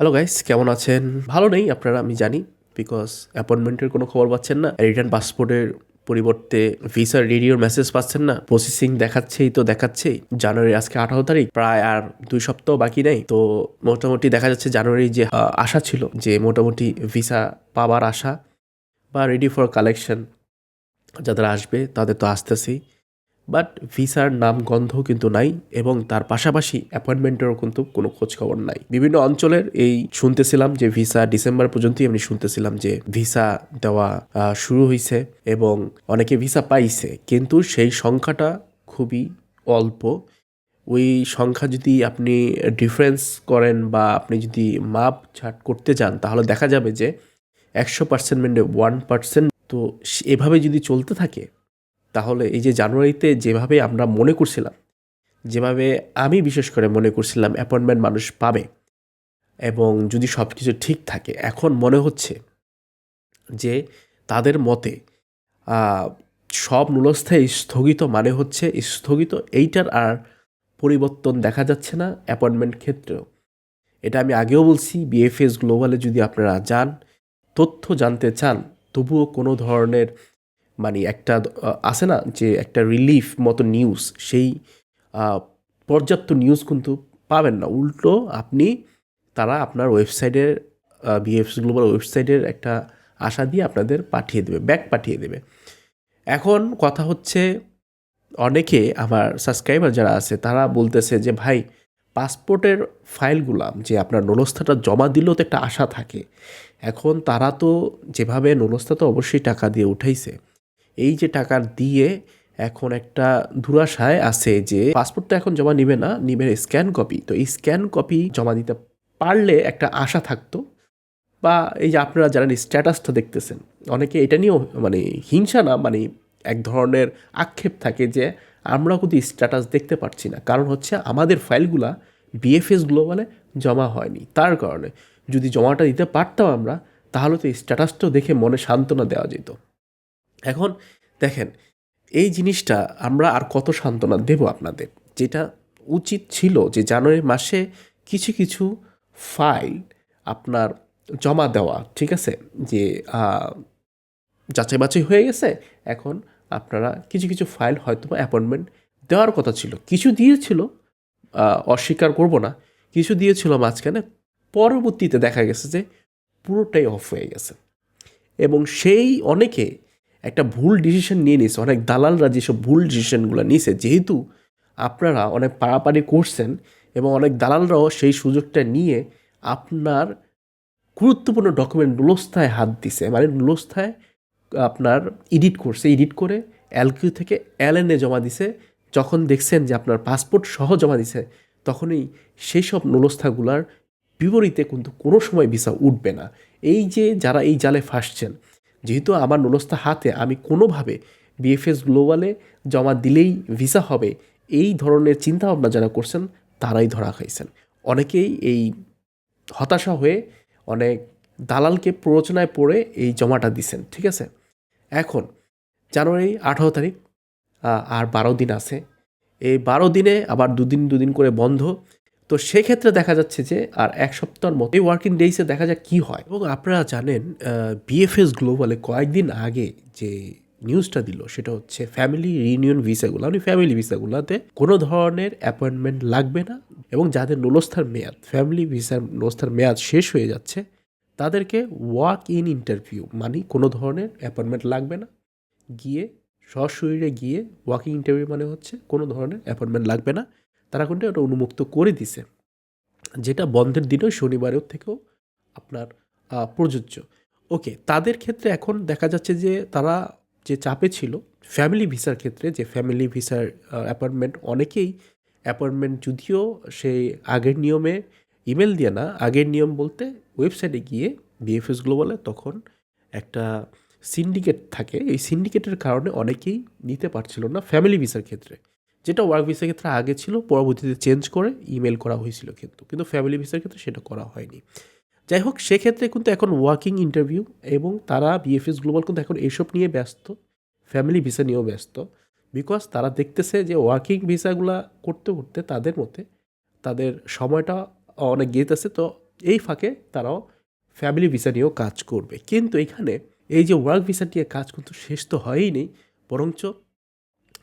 Hello guys কেমন আছেন? ভালো নেই আপনারা, আমি জানি বিকজ অ্যাপয়েন্টমেন্টের কোনো খবর পাচ্ছেন না। রিটার্ন পাসপোর্টের পরিবর্তে ভিসার রেডিওর মেসেজ পাচ্ছেন না। প্রসেসিং দেখাচ্ছেই তো দেখাচ্ছেই। জানুয়ারি আজকে আঠারো তারিখ, প্রায় আর দুই সপ্তাহ বাকি নেই। তো মোটামুটি দেখা যাচ্ছে জানুয়ারি যে আশা ছিল যে মোটামুটি ভিসা পাবার আশা বা রেডি ফর কালেকশন যাদের আসবে, তাদের তো আসতেছেই। বাট ভিসার নাম গন্ধ কিন্তু নাই এবং তার পাশাপাশি অ্যাপয়েন্টমেন্টেরও কিন্তু কোনো খোঁজ খবর নাই। বিভিন্ন অঞ্চলের এই শুনতেছিলাম যে ভিসা ডিসেম্বর পর্যন্তই আমি শুনতেছিলাম যে ভিসা দেওয়া শুরু হয়েছে এবং অনেকে ভিসা পাইছে। কিন্তু সেই সংখ্যাটা খুবই অল্প। ওই সংখ্যা যদি আপনি ডিফারেন্স করেন বা আপনি যদি মাপ ছাট করতে যান, তাহলে দেখা যাবে যে একশো পার্সেন্ট মেন্টে ওয়ান পার্সেন্ট তো এভাবে যদি চলতে থাকে তাহলে এই যে জানুয়ারিতে যেভাবে আমরা মনে করছিলাম, যেভাবে আমি বিশেষ করে মনে করছিলাম অ্যাপয়েন্টমেন্ট মানুষ পাবে এবং যদি সব কিছু ঠিক থাকে, এখন মনে হচ্ছে যে তাদের মতে সব মূলস্থায়ী স্থগিত মানে হচ্ছে স্থগিত, এইটার আর পরিবর্তন দেখা যাচ্ছে না অ্যাপয়েন্টমেন্ট ক্ষেত্রেও। এটা আমি আগেও বলছি বিএফএস গ্লোবালে যদি আপনারা যান, তথ্য জানতে চান, তবুও কোনো ধরনের মানে একটা আছে না যে একটা রিলিফ মতো নিউজ সেই পর্যাপ্ত নিউজ কিন্তু পাবেন না। উল্টো আপনি, তারা আপনার ওয়েবসাইটের বিএফএস গ্লোবাল ওয়েবসাইটের একটা আশা দিয়ে আপনাদের পাঠিয়ে দেবে ব্যাক পাঠিয়ে দেবে। এখন কথা হচ্ছে, অনেকে আমার সাবস্ক্রাইবার যারা আছে, তারা বলতেছে যে, ভাই পাসপোর্টের ফাইলগুলা যে আপনার নলস্থাটা জমা দিলেও তো একটা আশা থাকে। এখন তারা তো যেভাবে নলস্থা তো অবশ্যই টাকা দিয়ে উঠাইছে। এই যে টাকা দিয়ে এখন একটা দুরাশায় আছে যে পাসপোর্ট তো এখন জমা নিবে না, নিবে স্ক্যান কপি। তো এই স্ক্যান কপি জমা দিতে পারলে একটা আশা থাকতো। বা এই যে আপনারা যারা স্ট্যাটাসটা দেখতেছেন, অনেকে এটা নিয়েও মানে হিংসা না মানে এক ধরনের আক্ষেপ থাকে যে আমরা কিন্তু স্ট্যাটাস দেখতে পাচ্ছি না। কারণ হচ্ছে আমাদের ফাইলগুলা বিএফএস গ্লোবালে জমা হয়নি। তার কারণে যদি জমাটা দিতে পারতাম আমরা, তাহলে তো স্ট্যাটাসটাও দেখে মনে সান্ত্বনা দেওয়া যেত। এখন দেখেন, এই জিনিসটা আমরা আর কত সান্ত্বনা দেব আপনাদের। যেটা উচিত ছিল যে জানুয়ারি মাসে কিছু কিছু ফাইল আপনার জমা দেওয়া, ঠিক আছে? যে যাচাই বাছাই হয়ে গেছে, এখন আপনারা কিছু কিছু ফাইল হয়তো অ্যাপয়েন্টমেন্ট দেওয়ার কথা ছিল। কিছু দিয়েছিল অস্বীকার করব না, কিছু দিয়েছিল মাঝখানে, পরবর্তীতে দেখা গেছে যে পুরোটাই অফ হয়ে গেছে। এবং সেই অনেকে একটা ভুল ডিসিশন নিয়ে নিয়েছে অনেক দালালরা যেসব ভুল ডিসিশনগুলো নিয়েছে যেহেতু আপনারা অনেক পাড়াপাড়ি করছেন এবং অনেক দালালরাও সেই সুযোগটা নিয়ে আপনার গুরুত্বপূর্ণ ডকুমেন্ট নুলস্থায় হাত দিছে মানে নুলস্থায় আপনার এডিট করছে এডিট করে এলকিউ থেকে এলএনএ জমা দিছে। যখন দেখছেন যে আপনার পাসপোর্ট সহ জমা দিছে, তখনই সেই সব নুলস্থাগুলার বিপরীতে কিন্তু কোনো সময় ভিসা উঠবে না। এই যে যারা এই জালে ফাঁসছেন যেহেতু আমার নুলস্থা হাতে আমি কোনোভাবে বিএফএস গ্লোবালে জমা দিলেই ভিসা হবে, এই ধরনের চিন্তাভাবনা যারা করছেন, তারাই ধরা খাইছেন। অনেকেই এই হতাশা হয়ে অনেক দালালকে প্ররোচনায় পড়ে এই জমাটা দিছেন, ঠিক আছে? এখন, জানুয়ারি আঠারো তারিখ আর বারো দিন আছে। এই বারো দিনে আবার দুদিন দুদিন করে বন্ধ। তো সেক্ষেত্রে দেখা যাচ্ছে যে, আর এক সপ্তাহের মতো এই ওয়ার্কিং ডেইসে দেখা যাক কি হয়। এবং আপনারা জানেন বিএফএস গ্লোবালে কয়েকদিন আগে যে নিউজটা দিল, সেটা হচ্ছে ফ্যামিলি রিউনিয়ন ভিসাগুলো মানে ফ্যামিলি ভিসাগুলোতে কোনো ধরনের অ্যাপয়েন্টমেন্ট লাগবে না এবং যাদের নুলস্থার মেয়াদ ফ্যামিলি ভিসার নুলস্থার মেয়াদ শেষ হয়ে যাচ্ছে, তাদেরকে ওয়াক ইন ইন্টারভিউ মানে কোনো ধরনের অ্যাপয়েন্টমেন্ট লাগবে না। গিয়ে, সশরীরে গিয়ে ওয়াকিং ইন্টারভিউ মানে হচ্ছে কোনো ধরনের অ্যাপয়েন্টমেন্ট লাগবে না। তারা কিন্তু ওটা উন্মুক্ত করে দিছে। যেটা বন্ধের দিনেও শনিবারের থেকেও আপনার প্রযোজ্য। ওকে, তাদের ক্ষেত্রে এখন দেখা যাচ্ছে যে তারা যে চাপে ছিল ফ্যামিলি ভিসার ক্ষেত্রে, যে ফ্যামিলি ভিসার অ্যাপয়েন্টমেন্ট অনেকেই অ্যাপয়েন্টমেন্ট যদিও সেই আগের নিয়মে ইমেল দিয়ে না, আগের নিয়ম বলতে ওয়েবসাইটে গিয়ে বিএফএস গ্লোবালে তখন একটা সিন্ডিকেট থাকে। এই সিন্ডিকেটের কারণে অনেকেই নিতে পারছিল না ফ্যামিলি ভিসার ক্ষেত্রে। যেটা ওয়ার্ক ভিসার ক্ষেত্রে আগে ছিল, পরবর্তীতে চেঞ্জ করে ইমেল করা হয়েছিল কিন্তু। কিন্তু ফ্যামিলি ভিসার ক্ষেত্রে সেটা করা হয়নি। যাই হোক, সেক্ষেত্রে কিন্তু এখন ওয়ার্কিং ইন্টারভিউ এবং তারা বিএফএস গ্লোবাল কিন্তু এখন এইসব নিয়ে ব্যস্ত ফ্যামিলি ভিসা নিয়েও ব্যস্ত। বিকজ তারা দেখতেছে যে ওয়ার্কিং ভিসাগুলা করতে করতে তাদের মতে তাদের সময়টা অনেক গেতেছে তো এই ফাঁকে তারাও ফ্যামিলি ভিসা নিয়েও কাজ করবে। কিন্তু এখানে এই যে ওয়ার্ক ভিসা নিয়ে কাজ কিন্তু শেষ তো হয়ই নেই, বরঞ্চ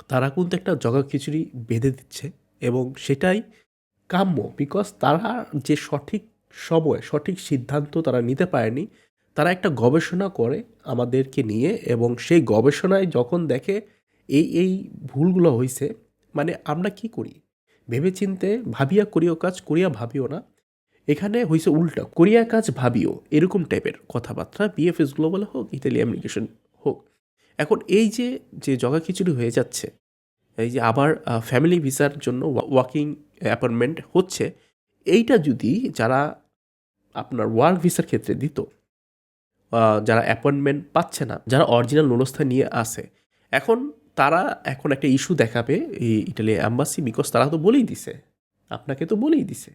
তারা কিন্তু একটা জগা খিচুড়ি বেঁধে দিচ্ছে এবং সেটাই কাম্য বিকজ তারা যে সঠিক সময়, সঠিক সিদ্ধান্ত তারা নিতে পারেনি, তারা একটা গবেষণা করে আমাদেরকে নিয়ে এবং সেই গবেষণায় যখন দেখে এই এই ভুলগুলো হয়েছে মানে আমরা কি করি? ভেবেচিন্তে ভাবিয়া করিও কাজ, করিয়া ভাবিও না। এখানে হয়েছে উল্টা, করিয়া কাজ, ভাবিও, এরকম টাইপের কথাবার্তা বিএফএস গ্লোবাল হোক ইতালি অ্যাপ্লিকেশন হোক। এখন এই যে যে জগা খিচুড়ি হয়ে যাচ্ছে, এই যে আবার ফ্যামিলি ভিসার জন্য ওয়ার্কিং অ্যাপয়েন্টমেন্ট হচ্ছে, এইটা যদি যারা আপনার ওয়ার্ক ভিসার ক্ষেত্রে দিত যারা অ্যাপয়েন্টমেন্ট পাচ্ছে না, যারা অরিজিনাল নুলস্থা নিয়ে আসে এখন তারা এখন একটা ইস্যু দেখাবে, এই ইটালি অ্যাম্বাসি বিকজ তারা তো বলেই দিছে, আপনাকে তো বলেই দিছে,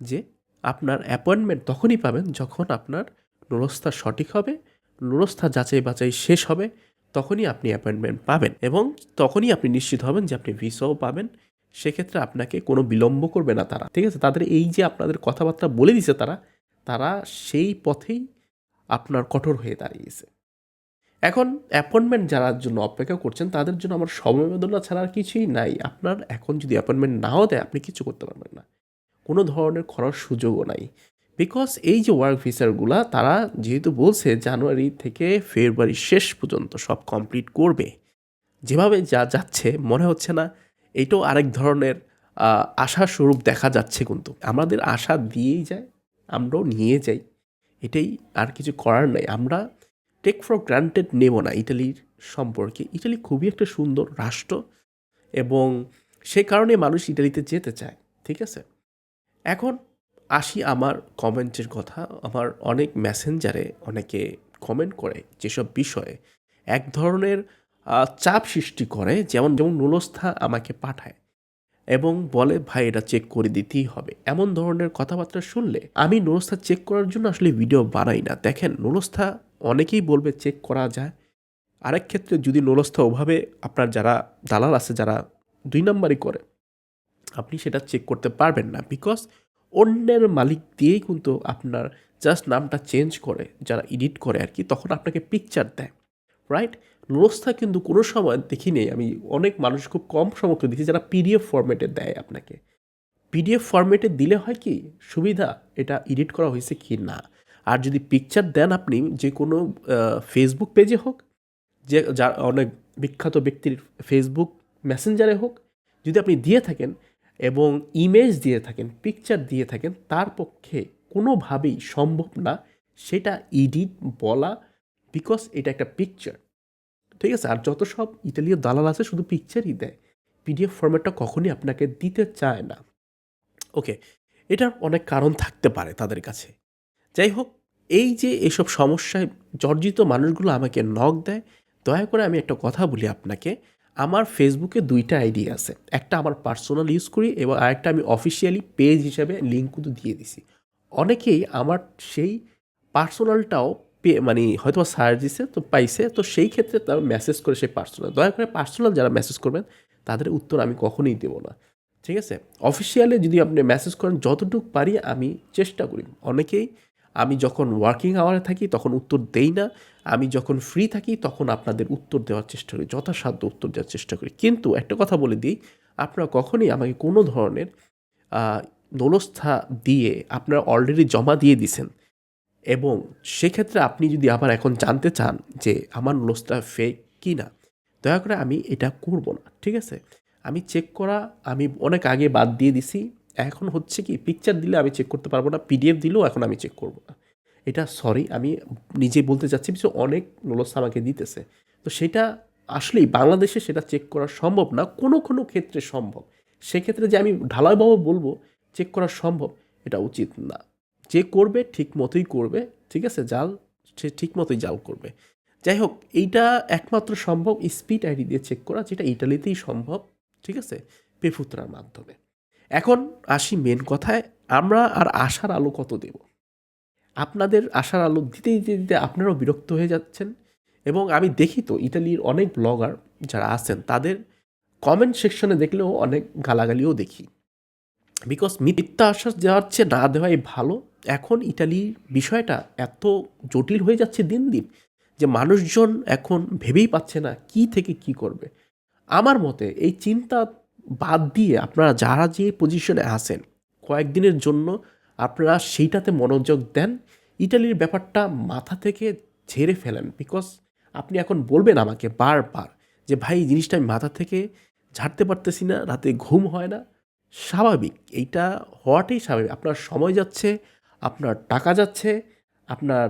যে আপনার অ্যাপয়েন্টমেন্ট তখনই পাবেন যখন আপনার নুরস্থা সঠিক হবে নুরস্থা যাচাই বাছাই শেষ হবে তখনই আপনি অ্যাপয়েন্টমেন্ট পাবেন এবং তখনই আপনি নিশ্চিত হবেন যে আপনি ভিসাও পাবেন। সেক্ষেত্রে আপনাকে কোনো বিলম্ব করবে না তারা, ঠিক আছে? তাদের এই যে আপনাদের কথাবার্তা বলে দিছে তারা তারা সেই পথেই আপনার কঠোর হয়ে দাঁড়িয়েছে। এখন অ্যাপয়েন্টমেন্ট যারা জন্য অপেক্ষা করছেন, তাদের জন্য আমার সমবেদনা ছাড়া আর কিছুই নাই। আপনার এখন যদি অ্যাপয়েন্টমেন্ট নাও দেয়, আপনি কিছু করতে পারবেন না। কোনো ধরনের করার সুযোগও নাই। বিকজ এই যে ওয়ার্ক ভিসারগুলা তারা যেহেতু বলছে জানুয়ারি থেকে ফেব্রুয়ারি শেষ পর্যন্ত সব কমপ্লিট করবে। যেভাবে যা যাচ্ছে, মনে হচ্ছে না, এটাও আরেক ধরনের আশা স্বরূপ দেখা যাচ্ছে কিন্তু। আমাদের আশা দিয়েই যায়, আমরাও নিয়ে যাই। এটাই আর কিছু করার নাই। আমরা টেক ফর গ্রান্টেড নেব না ইটালির সম্পর্কে। ইটালি খুবই একটা সুন্দর রাষ্ট্র এবং সে কারণে মানুষ ইটালিতে যেতে চায়, ঠিক আছে? এখন আসি আমার কমেন্টের কথা। আমার অনেক মেসেঞ্জারে অনেকে কমেন্ট করে যেসব বিষয়ে এক ধরনের চাপ সৃষ্টি করে, যেমন যেমন নুলস্থা আমাকে পাঠায় এবং বলে, ভাই, এটা চেক করে দিতেই হবে। এমন ধরনের কথাবার্তা শুনলে আমি নুলস্থা চেক করার জন্য আসলে ভিডিও বানাই না। দেখেন, নুলস্থা অনেকেই বলবে চেক করা যায়। আরেক ক্ষেত্রে যদি নুলস্থা ওভাবে আপনার যারা দালাল আছে, যারা দুই নাম্বারই করে, আপনি সেটা চেক করতে পারবেন না। বিকজ অন্যের মালিক দিয়েই কিন্তু আপনার জাস্ট নামটা চেঞ্জ করে, যারা এডিট করে আর কি, তখন আপনাকে পিকচার দেয় রাইট লোসটা কিন্তু কোনো সময় দেখিনি, আমি অনেক মানুষ খুব কম সময় দিচ্ছি যারা পিডিএফ ফরম্যাটে দেয় আপনাকে। পিডিএফ ফরম্যাটে দিলে হয় কি, সুবিধা, এটা এডিট করা হয়েছে কি না? আর যদি পিকচার দেন আপনি, যে কোনো ফেসবুক পেজে হোক, যে, যার অনেক বিখ্যাত ব্যক্তির ফেসবুক মেসেঞ্জারে হোক, যদি আপনি দিয়ে থাকেন এবং ইমেজ দিয়ে থাকেন পিকচার দিয়ে থাকেন, তার পক্ষে কোনোভাবেই সম্ভব না সেটা এডিট বলা বিকজ এটা একটা পিকচার ঠিক আছে? আর যত সব ইতালীয় দালাল আছে শুধু পিকচারই দেয়। পিডিএফ ফরম্যাটটা কখনই আপনাকে দিতে চায় না। ওকে এটার অনেক কারণ থাকতে পারে তাদের কাছে। যাই হোক, এই যে এসব সমস্যায় জর্জিত মানুষগুলো আমাকে নক দেয়, দয়া করে আমি একটা কথা বলি আপনাকে। আমার ফেসবুকে দুইটা আইডি আছে। একটা আমার পার্সোনাল ইউজ করি এবং আরেকটা আমি অফিসিয়ালি পেজ হিসাবে লিঙ্ক কিন্তু দিয়ে দিছি। অনেকেই আমার সেই পার্সোনালটাও পে মানে হয়তো সার্চ দিছে, তো পাইছে, তো সেই ক্ষেত্রে তারা মেসেজ করে সেই পার্সোনাল দয়া করে পার্সোনাল যারা মেসেজ করবেন, তাদের উত্তর আমি কখনোই দেবো না। ঠিক আছে? অফিসিয়ালে যদি আপনি মেসেজ করেন, যতটুকু পারি আমি চেষ্টা করি। অনেকেই আমি যখন ওয়ার্কিং আওয়ারে থাকি, তখন উত্তর দেই না। আমি যখন ফ্রি থাকি, তখন আপনাদের উত্তর দেওয়ার চেষ্টা করি, যথাসাধ্য উত্তর দেওয়ার চেষ্টা করি। কিন্তু একটা কথা বলে দিই, আপনারা কখনই আমাকে কোনো ধরনের নলস্থা দিয়ে আপনারা অলরেডি জমা দিয়ে দিছেন। এবং সেক্ষেত্রে আপনি যদি আবার এখন জানতে চান যে আমার নলস্থা ফেক কি না দয়া করে আমি এটা করব না, ঠিক আছে? আমি চেক করা, আমি অনেক আগে বাদ দিয়ে দিছি। এখন হচ্ছে কি পিকচার দিলে আমি চেক করতে পারব না পিডিএফ দিলেও এখন আমি চেক করব না। এটা সরি আমি নিজে বলতে চাচ্ছি যে অনেক নলস্থা আমাকে দিতেছে। তো সেটা আসলেই বাংলাদেশে সেটা চেক করা সম্ভব না, কোনো কোনো ক্ষেত্রে সম্ভব। সেক্ষেত্রে যে আমি ঢালাইভাবে বলব চেক করা সম্ভব, এটা উচিত না। যে করবে ঠিক মতোই করবে, ঠিক আছে জাল সে ঠিক মতোই জাল করবে। যাই হোক, এইটা একমাত্র সম্ভব স্পিড আইডি দিয়ে চেক করা, যেটা ইটালিতেই সম্ভব, ঠিক আছে, পেফুত্রার মাধ্যমে। এখন আসি মেন কথায়, আমরা আর আশার আলো কত দেব? আপনাদের আশার আলো দিতে দিতে দিতে আপনারাও বিরক্ত হয়ে যাচ্ছেন এবং আমি দেখি তো ইটালির অনেক ব্লগার যারা আছেন, তাদের কমেন্ট সেকশনে দেখলেও অনেক গালাগালিও দেখি। বিকজ মিথ্যা আশ্বাস দেওয়া হচ্ছে না দেওয়াই ভালো। এখন ইটালির বিষয়টা এত জটিল হয়ে যাচ্ছে দিন দিন যে মানুষজন এখন ভেবেই পাচ্ছে না কি থেকে কি করবে। আমার মতে এই চিন্তা বাদ দিয়ে আপনারা যারা যে পজিশনে আছেন, কয়েকদিনের জন্য আপনারা সেইটাতে মনোযোগ দেন। ইটালির ব্যাপারটা মাথা থেকে ঝেড়ে ফেলেন বিকজ আপনি এখন বলবেন আমাকে বারবার যে, ভাই, এই জিনিসটা আমি মাথা থেকে ঝাড়তে পারতেছি না, রাতে ঘুম হয় না। স্বাভাবিক, এইটা হওয়াটাই স্বাভাবিক। আপনার সময় যাচ্ছে, আপনার টাকা যাচ্ছে, আপনার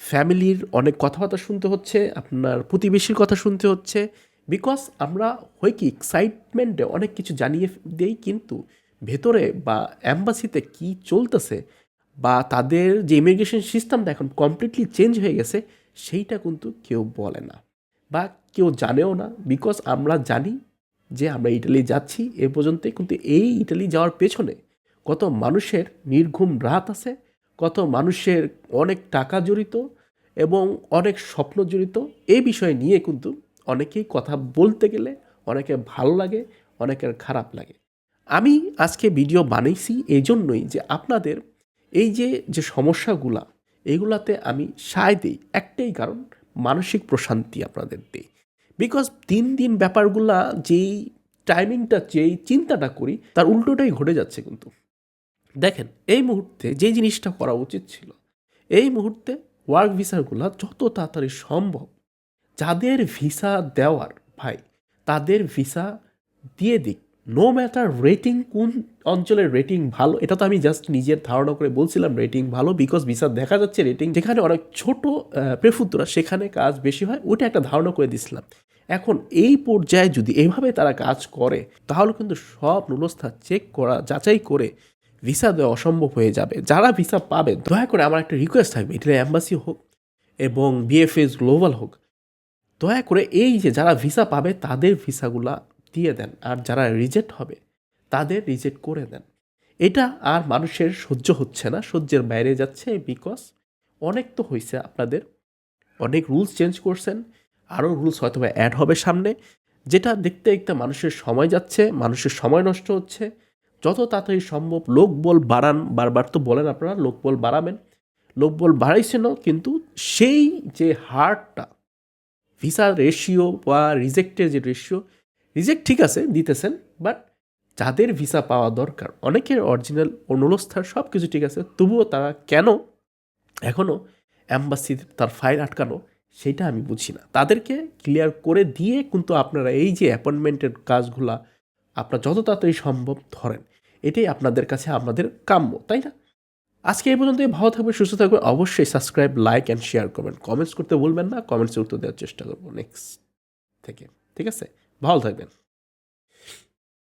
ফ্যামিলির অনেক কথাবার্তা শুনতে হচ্ছে, আপনার প্রতিবেশীর কথা শুনতে হচ্ছে বিকজ আমরা হয় কি এক্সাইটমেন্টে অনেক কিছু জানিয়ে দেই, কিন্তু ভেতরে বা অ্যাম্বাসিতে কি চলতেছে বা তাদের যে ইমিগ্রেশন সিস্টেমটা এখন কমপ্লিটলি চেঞ্জ হয়ে গেছে, সেইটা কিন্তু কেউ বলে না বা কেউ জানেও না। বিকজ আমরা জানি যে আমরা ইটালি যাচ্ছি, এ পর্যন্তই কিন্তু এই ইটালি যাওয়ার পেছনে কত মানুষের নির্ঘুম রাত আছে, কত মানুষের অনেক টাকা জড়িত এবং অনেক স্বপ্ন জড়িত। এই বিষয় নিয়ে কিন্তু অনেকেই কথা বলতে গেলে অনেকের ভালো লাগে, অনেকের খারাপ লাগে। আমি আজকে ভিডিও বানাইছি এই জন্যই যে আপনাদের এই যে যে সমস্যাগুলা, এগুলাতে আমি সায় দিই। একটাই কারণ, মানসিক প্রশান্তি আপনাদের দিই। বিকজ দিন দিন ব্যাপারগুলা যেই টাইমিংটা যেই চিন্তাটা করি, তার উল্টোটাই ঘটে যাচ্ছে কিন্তু। দেখেন, এই মুহূর্তে যে জিনিসটা করা উচিত ছিল, এই মুহূর্তে ওয়ার্ক ভিসাগুলো যত তাড়াতাড়ি সম্ভব যাদের ভিসা দেওয়ার, ভাই, তাদের ভিসা দিয়ে দিক। নো ম্যাটার রেটিং কোন অঞ্চলের রেটিং ভালো, এটা তো আমি জাস্ট নিজের ধারণা করে বলছিলাম রেটিং ভালো বিকজ ভিসা দেখা যাচ্ছে রেটিং যেখানে অনেক ছোট প্রেফুদ্রা সেখানে কাজ বেশি হয়, ওটা একটা ধারণা করে দিছিলাম। এখন এই পর্যায়ে যদি এভাবে তারা কাজ করে, তাহলে কিন্তু সব নুলস্থা চেক করা, যাচাই করে ভিসা দেওয়া অসম্ভব হয়ে যাবে। যারা ভিসা পাবে দয়া করে আমার একটা রিকোয়েস্ট থাকবে, এটা অ্যাম্বাসি হোক এবং বিএফএস গ্লোবাল হোক দয়া করে এই যে যারা ভিসা পাবে, তাদের ভিসাগুলা দিয়ে দেন। আর যারা রিজেক্ট হবে, তাদের রিজেক্ট করে দেন। এটা আর মানুষের সহ্য হচ্ছে না, সহ্যের বাইরে যাচ্ছে বিকজ অনেক তো হয়েছে আপনাদের। অনেক রুলস চেঞ্জ করছেন আরও রুলস হয়তো অ্যাড হবে সামনে। যেটা দেখতে দেখতে মানুষের সময় যাচ্ছে, মানুষের সময় নষ্ট হচ্ছে। যত তাড়াতাড়ি সম্ভব লোক বল বাড়ান, বারবার তো বলেন আপনারা, লোক বল বাড়াবেন। লোক বল বাড়াইছেনও, কিন্তু সেই যে হারটা ভিসা রেশিও বা রিজেক্টের যে রেশিও রিজেক্ট ঠিক আছে, দিতেছেন বাট যাদের ভিসা পাওয়া দরকার, অনেকের অরিজিনাল অনুলস্থার সব কিছু ঠিক আছে, তবুও তারা কেন এখনও অ্যাম্বাসিতে তার ফাইল আটকানো, সেটা আমি বুঝি না। তাদেরকে ক্লিয়ার করে দিয়ে কিন্তু আপনারা এই যে অ্যাপয়েন্টমেন্টের কাজগুলা, আপনার যত তাড়াতাড়ি সম্ভব ধরেন। এটাই আপনাদের কাছে আপনাদের কাম্য, তাই না? আজকে এই পর্যন্তই, ভালো থাকবে সুস্থ থাকবে অবশ্যই সাবস্ক্রাইব লাইক অ্যান্ড শেয়ার করবেন। কমেন্টস করতে বলবেন না কমেন্টসে উত্তর দেওয়ার চেষ্টা করব। নেক্সট থেকে, ঠিক আছে? ভালো থাকবেন।